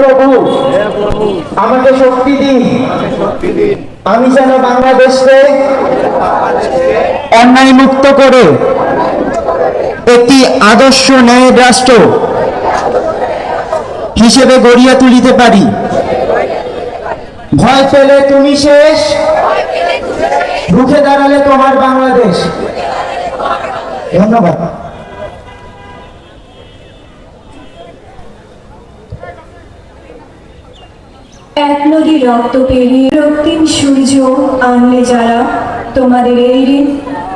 প্রভু, আমাকে শক্তি দিন। আমি যেন বাংলাদেশকে অন্যায় মুক্ত করে একটি আদর্শ ন্যায়ের রাষ্ট্র হিসেবে গড়িয়া তুলিতে পারি। ভয় পেলে তুমি শেষ, রুখে দাঁড়ালে তোমার বাংলাদেশ। ধন্যবাদ। এক নদী রক্ত পেরিয়ে রক্তিম সূর্য আনলে যারা, তোমাদের এই ঋণ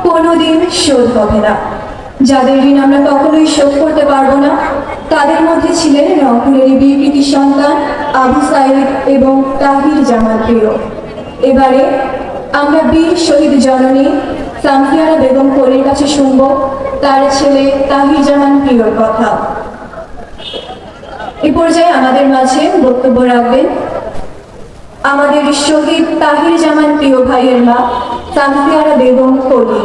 কোনোদিন শোধ হবে না। যাদের ঋণ আমরা কখনোই শোধ করতে পারব না, তাদের মধ্যে ছিলেন রংপুরের বিকৃতি সন্তান আবু সাইদ এবং তাহির জামাল প্রিয়। এবারে আমরা বীর শহীদ জননী সামফিয়ারা বেগম কোলের কাছে শুনব তার ছেলে তাহির জামান প্রিয়র কথা। এ পর্যায়ে আমাদের মাঝে বক্তব্য রাখবেন আমাদের শহীদ তাহির জামান প্রিয় ভাইয়ের মা সামফিয়ারা বেগম কলি।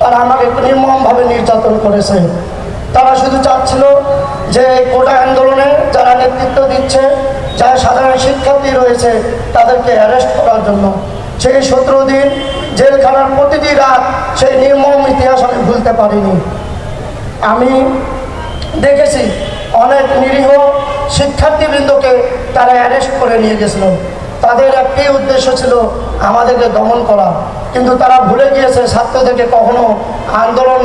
তারা আমাকে নির্মমভাবে নির্যাতন করেছে। তারা শুধু চাচ্ছিল যে কোটা আন্দোলনে যারা নেতৃত্ব দিচ্ছে, যারা সাধারণ শিক্ষার্থী রয়েছে, তাদেরকে অ্যারেস্ট করার জন্য। সেই সতেরো দিন জেলখানার প্রতিটি রাত সেই নির্মম ইতিহাস আমি ভুলতে পারিনি। আমি দেখেছি অনেক নিরীহ শিক্ষার্থীবৃন্দকে তারা অ্যারেস্ট করে নিয়ে গেছিল। তাদের একটি উদ্দেশ্য ছিল আমাদেরকে দমন করা। কিন্তু তারা ভুলে গিয়েছে, ছাত্রদেরকে কখনো আন্দোলন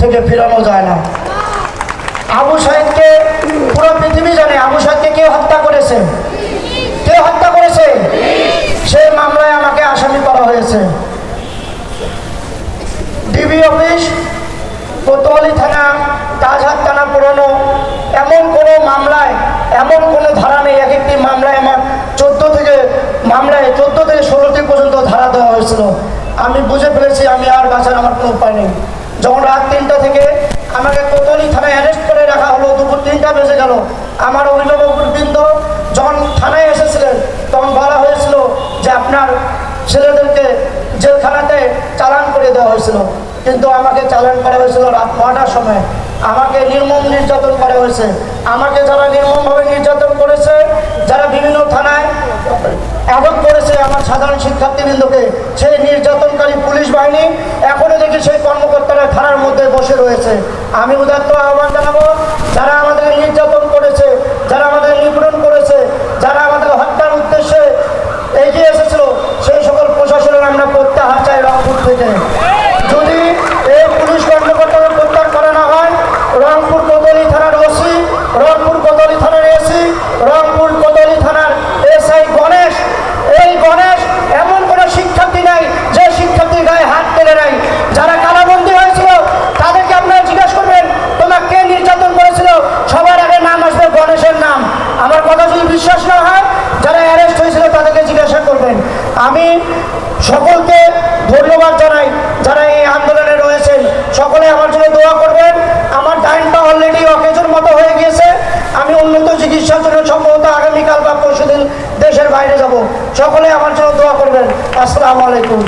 থেকে ফেরানো যায় না। আবু সাহেবকে পুরো পৃথিবী জানে, আবু সাহেবকে কে হত্যা করেছে? কে হত্যা করেছে সেই মামলায় আমাকে আসামি করা হয়েছে ডিবি অফিস কোতোয়ালি থানা তাজহাট থানা পুরনো এমন কোনো মামলায় এমন কোনো ধারা নেই, এক একটি মামলায় আমার চোদ্দ থেকে মামলায় চোদ্দ থেকে ষোলোটি পর্যন্ত ধারা দেওয়া হয়েছিল। আমি বুঝে ফেলেছি, আমি আর বাঁচার আমার কোনো উপায় নেই। যখন রাত তিনটা থেকে আমাকে কোতোয়ালি থানায় অ্যারেস্ট করে রাখা হলো, দুপুর তিনটা বেজে গেল, আমার অভিভাবকবৃন্দ যখন থানায় এসেছিলেন, তখন বলা হয়েছিল যে আপনার ছেলেদেরকে জেলখানাতে চালান করে দেওয়া হয়েছিল। কিন্তু আমাকে চালান করা হয়েছিল রাত নটার সময়। আমাকে নির্মম নির্যাতন করা হয়েছে। আমাকে যারা নির্মমভাবে নির্যাতন করেছে, যারা বিভিন্ন থানায় আটক করেছে আমার সাধারণ শিক্ষার্থীবৃন্দকে, সেই নির্যাতনকারী পুলিশ বাহিনী এখনও দেখি সেই কর্মকর্তারা থানার মধ্যে বসে রয়েছে। আমি উদাত্ত আহ্বান জানাব যারা আমাদের নির্যাতন করেছে যারা আমাদের নিপীড়ন করেছে যারা আমাদের হত্যার উদ্দেশ্যে এগিয়ে এসেছিল সেই সকল প্রশাসনের আমরা প্রত্যাহার চাই রংপুর থেকে যদি এই পুলিশ কর্মকর্তাকে প্রত্যাহার করা না হয় রংপুর কোতলি থানার ওসি রংপুর কোতলি থানার এসি রংপুর কোতলি থানার এসআই গণেশ এই গণেশ এমন কোনো শিক্ষার্থী নাই যে শিক্ষার্থীর গায়ে হাত পেলে নাই যারা কারাবন্দী হয়েছিল তাদেরকে আপনারা জিজ্ঞাসা করবেন তোমার কে নির্যাতন করেছিল সবার আগে নাম আসবে গণেশের নাম আমার কথা যদি বিশ্বাস না হয় যারা অ্যারেস্ট হয়েছিল তাদেরকে জিজ্ঞাসা করবেন আমি সকলকে ধন্যবাদ জানাই, যারা এই আন্দোলনে রয়েছেন। সকলে আমার জন্য দোয়া করবেন। আমার ডাইনটা অলরেডি অকেজন মতো হয়ে গিয়েছে। আমি উন্নত চিকিৎসার জন্য সম্ভবত আগামীকাল বা পরশুদিন দেশের বাইরে যাব। সকলে আমার জন্য দোয়া করবেন। আসসালামু আলাইকুম।